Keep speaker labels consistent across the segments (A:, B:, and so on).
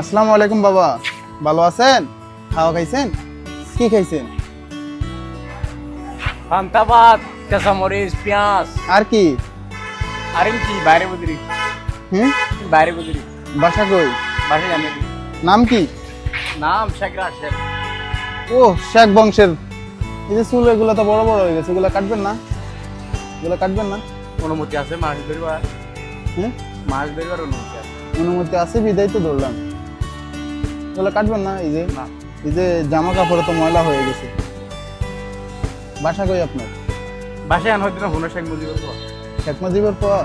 A: আসসালামু আলাইকুম বাবা। ভালো আছেন? খাওয়া খাইছেন? কি খাইছেন?
B: পান্তাবাদ কাঁচামরিচ পেঁয়াজ।
A: আর কি?
B: আর কি? বাইরে বুদরি
A: হুম?
B: বাইরে বুদরি
A: বাসা কই?
B: বাসে জানি
A: নাম কি?
B: নাম শেখ রাশেদ।
A: ও শেখ বংশের। এই যে চুল এগুলো তো বড় বড় হয়ে গেছে। এগুলো কাটবেন না? এগুলো কাটবেন না?
B: অনুমতি আছে মাছ ধরবার?
A: হুম?
B: মাছ ধরবার অনুমতি আছে।
A: অনুমতি আছে বিদায় তো ধরলাম। এগুলো কাটবেন না এই যে এই যে জামা কাপড়ে তো ময়লা হয়ে গেছে। বাসা কই আপনার?
B: বাসে আন হয়তো না শেখ মুজিবুর রহমান।
A: শেখ মুজিবের পর?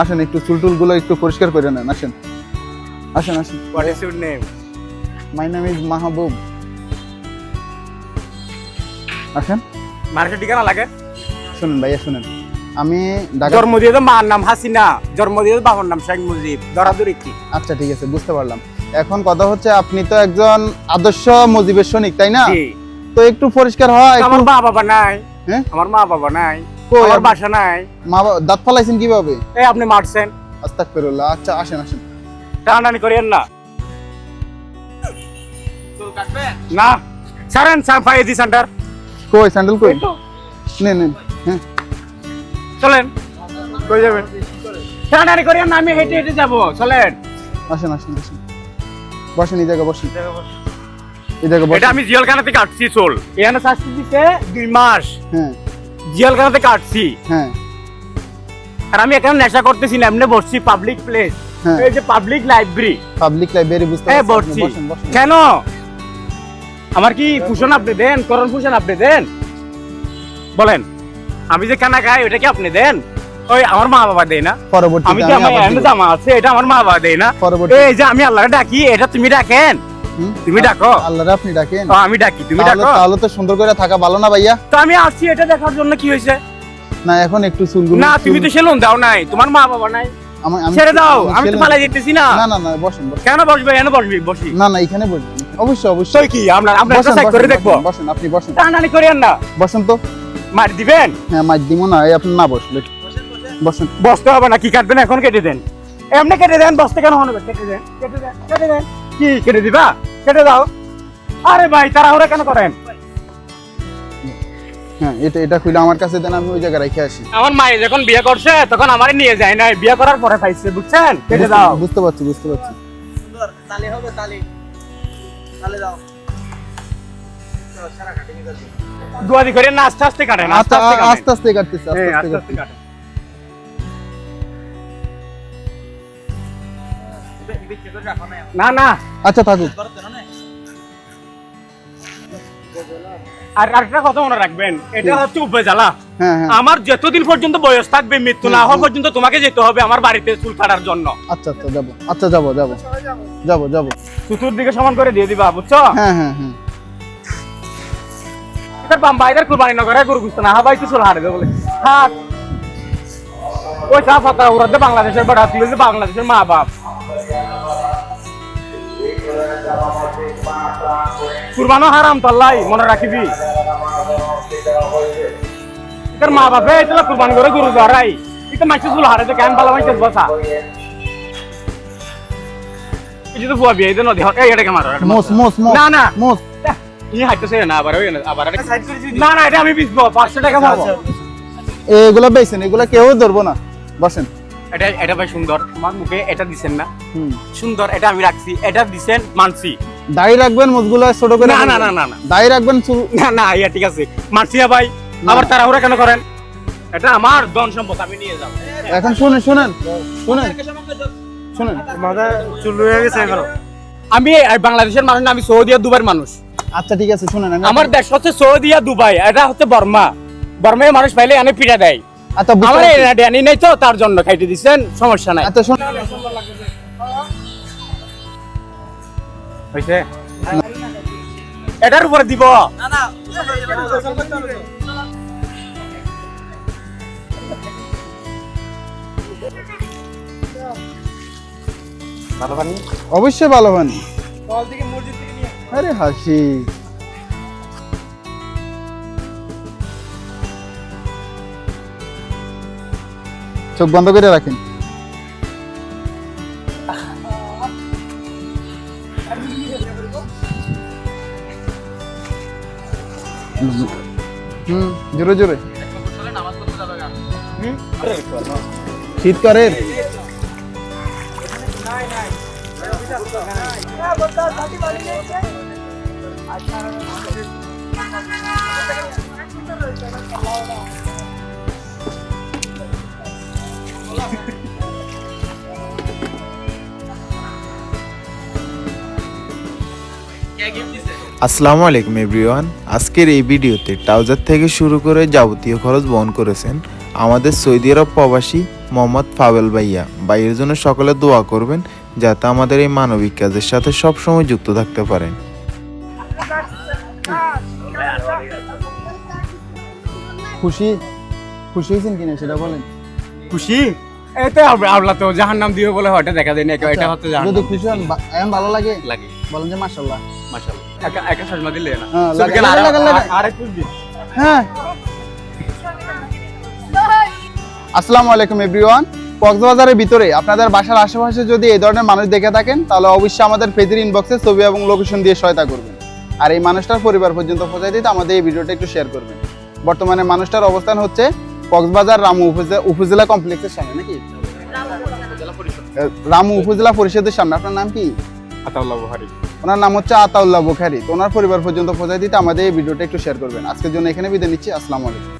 A: আসেন একটু চুল টুলগুলো একটু পরিষ্কার করে নেন আসেন। আসেন আসেন।
B: What is your name?
A: মাই নাম ইজ মাহবুব। আসেন।
B: মার্কেট ঠিকানা লাগে?
A: শুনেন ভাইয়া শুনেন। আমি
B: জন্ম দিয়ে মার নাম হাসিনা জন্ম দিয়ে বাবার নাম শেখ মুজিব। দরাদরি কি?
A: আচ্ছা ঠিক আছে বুঝতে পারলাম। এখন কথা হচ্ছে আপনি তো একজন আদর্শ মুজিবের সৈনিক তাই না। তো একটু পরিষ্কার হয়
B: আমার মা বাবা নাই।
A: হ্যাঁ?
B: আমার মা বাবা নাই। আমার বাসা নাই।
A: মা বাবা দাঁত ফালাইছেন কীভাবে?
B: এই আপনি মারছেন।
A: আস্তাগফিরুল্লাহ। আচ্ছা আসেন আসেন।
B: টানাটানি করিয়েন না। না। সারেন সাফাই দি সেন্টার।
A: কই স্যান্ডেল কই? নেন নেন। হ্যাঁ।
B: চলেন। কই যাবেন? টানাটানি করিয়েন না আমি হেঁটে হেঁটে যাব। চলেন।
A: আসেন আসেন আসেন। বসেন এই জায়গা বসেন। এই জায়গা
B: এটা আমি জিয়ালখানা থেকে আসছি চল এখানে শাস্তি দিতে দুই মাস।
A: হ্যাঁ।
B: জিয়ালখানা থেকে আসছি।
A: হ্যাঁ।
B: আর আমি এখানে নেশা করতেছি না এমনি বসছি পাবলিক প্লেস
A: হ্যাঁ।
B: এই যে পাবলিক লাইব্রেরি
A: পাবলিক লাইব্রেরি বুঝতে
B: হ্যাঁ
A: পারছি,
B: কেন? আমার কি পুষণ আপনি দেন? করণ পুষণ আপনি দেন? বলেন। আমি যে খানা খাই ওটা কি আপনি দেন? ওই আমার মা বাবা দেয় না। আমি আমার। জামা আছে? এটা আমার মা বাবা দেয় না।
A: পরবর্তী
B: এই যে আমি ডাকি এটা তুমি ডাকেন। তুমি ডাকো।
A: আল্লাহরে আপনি ডাকেন।
B: আমি ডাকি তুমি ডাকো।
A: তাহলে তো সুন্দর করে থাকা ভালো না ভাইয়া?
B: তো আমি আসছি এটা দেখার জন্য কি হয়েছে?
A: না এখন একটু চুলগুলো
B: না তুমি তো সেলুন দাও নাই। তোমার মা বাবা নাই।
A: আমি- আমি-
B: ছেড়ে দাও
A: আমি
B: আমি তো
A: ছেলে-
B: পালাই যেতেছি না।
A: না না না বসেন বসেন।
B: কেন বসবে? কেন বসবি বসি।
A: না না এখানে বসবেন অবশ্যই অবশ্যই।
B: কি? আমরা আমরা
A: বসেন,
B: করে দেখব।
A: বসেন, আপনি বসেন।
B: টানানি করিয়েন না।
A: বসেন তো।
B: মার দিবেন?
A: হ্যাঁ মাইক দিব না এই আপনি না বসলে বসেন।
B: বসতে হবে না কি কাটবেন এখন? কেটে দেন। এমনি কেটে দেন বসতে কেন হবে? কেটে দেন কেটে দেন কেটে দেন। কি কেটে দিবা? কেটে দাও। আরে ভাই তারা ওরা কেন করেন?
A: হ্যাঁ এটা এটা খুলে আমার কাছে দেন আমি ওই জায়গায় রেখে আসি।
B: আমার মায়ে যখন বিয়ে করছে তখন আমারে নিয়ে যায় নাই। বিয়ে করার পরে পাইছে বুঝছেন? কেটে দাও।
A: বুঝতে- পারছি বুঝতে পারছি।
B: দুয়াদি করে না আস্তে আস্তে
A: আস্তে
B: আস্তে আস্তে
A: কাটতেছে।
B: না। না
A: আচ্ছা থাকুক
B: আর আরেকটা কথা মনে রাখবেন এটা হচ্ছে উপজেলা।
A: হ্যাঁ হ্যাঁ।
B: আমার যতদিন পর্যন্ত বয়স থাকবে মৃত্যু না হওয়া পর্যন্ত তোমাকে যেতে হবে আমার বাড়িতে চুল কাটার জন্য।
A: আচ্ছা আচ্ছা যাব। আচ্ছা যাব যাব। যাব যাব।
B: চতুর দিকে সমান করে দিয়ে দিবা বুঝছ?
A: হ্যাঁ হ্যাঁ হ্যাঁ।
B: বাম বাইরের কুরবানি নগরে গরু গুস্ত না। হাবাই তো চুল হারে দেবে বলে ওই চা ওরা বাংলাদেশের বেড়া বাংলাদেশের মা বাপ। কুরবানো হারাম তাল্লাই মনে রাখিবি। এটার মা বাপে এটা কুরবান করে গরু ধরাই এটা মাইছে চুল হারে তো কেন পালা মাইছে বসা? এই তো বুয়া বিয়ে নদী এই এটা কেমন
A: মোস মোস মোস
B: না না।
A: মোস
B: ই হাইতেছে না আবার ওই আবার না না এটা আমি বিচবো পাঁচশো টাকা পাবো
A: এগুলো বেছেন এগুলো কেউ ধরবো না। বসেন।
B: এটা এটা ভাই সুন্দর। আমার মুখে এটা দিছেন না? সুন্দর এটা আমি রাখছি। এটা দিছেন মানছি
A: দাড়ি রাখবেন মুখগুলো ছোট করে
B: না, না, না, না।
A: দাড়ি রাখবেন
B: না না ইয়া ঠিক আছে। মানছি না। ভাই আবার তাড়াহুড়া কেন করেন? এটা আমার ধন সম্পদ আমি নিয়ে যাব।
A: এখন শুনেন শুনেন। শুনেন। শুনেন।
C: মাথা চুল হয়ে গেছে এখন।
B: আমি বাংলাদেশের মানুষ না আমি সৌদি আর দুবাইয়ের মানুষ।
A: আচ্ছা ঠিক আছে শুনেন। আমি
B: আমার দেশ হচ্ছে সৌদি আর দুবাই। এটা হচ্ছে বর্মা। বর্মায় মানুষ পাইলে এনে পিঠা দেয়।
A: আচ্ছা
B: আমার
A: পারছি।
B: ড্যানি নেই তো তার জন্য খাইতে দিচ্ছেন সমস্যা নাই।
A: আচ্ছা শুন
B: এটার উপরে দিব। ভালো পানি?
A: অবশ্যই ভালো বানি আরে হাসি। চোখ বন্ধ করে রাখেন। হুম জোরে জোরে। শীত করেন আচ্ছা।
D: আসসালামু আলাইকুম এভরিওয়ান। আজকের এই ভিডিওতে ট্রাউজার থেকে শুরু করে যাবতীয় খরচ বহন করেছেন আমাদের সৌদি আরব প্রবাসী মোহাম্মদ ফাবেল ভাইয়া। ভাইয়ের জন্য সকলে দোয়া করবেন যাতে আমাদের এই মানবিক কাজের সাথে সবসময় যুক্ত থাকতে পারেন।
A: খুশি? খুশি হয়েছেন কিনা সেটা বলেন।
B: খুশি? এই তো আবলা তো জাহান নাম বলে হয়তো দেখা দেয়নি এটা এটা হচ্ছে
A: যদি খুশি হন ভালো লাগে?
B: লাগে।
A: বলেন যে মাশাল্লাহ
B: মাশাআল্লাহ। একা চশমা দিলে না। আর-
A: হ্যাঁ। আসসালামু আলাইকুম এভরিওয়ান কক্সবাজারের ভিতরে আপনাদের বাসার আশেপাশে যদি এই ধরনের মানুষ দেখে থাকেন তাহলে অবশ্যই আমাদের ফেজির ইনবক্সে ছবি এবং লোকেশন দিয়ে সহায়তা করবেন। আর এই মানুষটার পরিবার পর্যন্ত পৌঁছায় দিতে আমাদের এই ভিডিওটা একটু শেয়ার করবেন। বর্তমানে মানুষটার অবস্থান হচ্ছে কক্সবাজার রামু উপজেলা উপজেলা কমপ্লেক্সের সামনে নাকি? রামু উপজেলা পরিষদের সামনে। আপনার নাম কি?
B: আতাউল্লাহ
A: ওনার নাম হচ্ছে আতাউল্লাহ বুখারি। তো ওনার পরিবার পর্যন্ত পৌঁছায় দিতে আমাদের এই ভিডিওটা একটু শেয়ার করবেন। আজকের জন্য এখানে বিদায় নিচ্ছি। আসসালামু আলাইকুম।